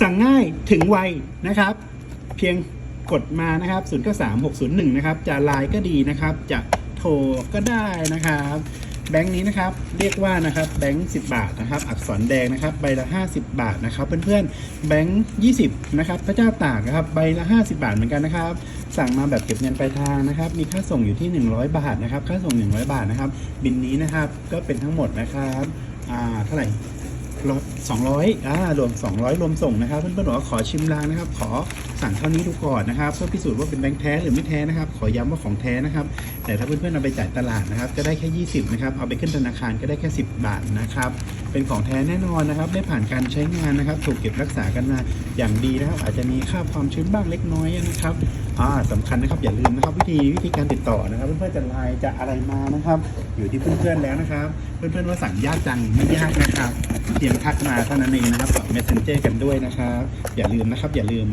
สั่งง่ายถึงไวนะครับ เพียงกดมานะครับ 0 9 3 6 0 1 นะครับ จะไลน์ก็ดีนะครับ จะโทรก็ได้นะครับ แบงค์นี้นะครับ เรียกว่านะครับแบงค์10 บาทนะครับ อักษรแดงนะครับ ใบละ 50 บาทนะครับเพื่อนๆแบงค์20 นะครับ พระเจ้าตากนะครับ ใบละ 50 บาทเหมือนกันนะครับ สั่งมาแบบเก็บเงินปลายทางนะครับ มีค่าส่งอยู่ที่ 100 บาทนะครับ ค่าส่ง 100 บาทนะครับ บินนี้นะครับ ก็เป็นทั้งหมดนะครับ อ่า เท่าไหร่ สองร้อยอ่ารวมสองร้อยรวมส่งนะครับ เพื่อนๆบอกว่าขอชิมลางนะครับ ขอสั่งเท่านี้ดูก่อนนะครับ เพื่อพิสูจน์ว่าเป็นแบงค์แท้หรือไม่แท้นะครับ ขอย้ำว่าของแท้นะครับ แต่ถ้าเพื่อนๆเอาไปจ่ายตลาดนะครับก็ได้แค่ 20 นะครับ เอาไปขึ้นธนาคารก็ได้แค่ 10 บาทนะครับ เป็นของแท้แน่นอนนะครับ ได้ผ่านการใช้งานนะครับ ถูกเก็บรักษากันมาอย่างดีนะครับ อาจจะมีค่าความชื้นบ้างเล็กน้อยนะครับอ่าสำคัญนะครับ อย่าลืมนะครับ วิธีวิธีการติดต่อนะครับ เพื่อนๆจะไลน์จะอะไรมานะครับ อยู่ที่เพื่อนๆแล้วนะครับ เพื่อนๆว่าสั่งยากจังไม่ยากนะครับ เพียงทักมาเท่านั้นเองนะครับกับ messenger กันด้วยนะครับ อย่าลืมนะครับ อย่าลืม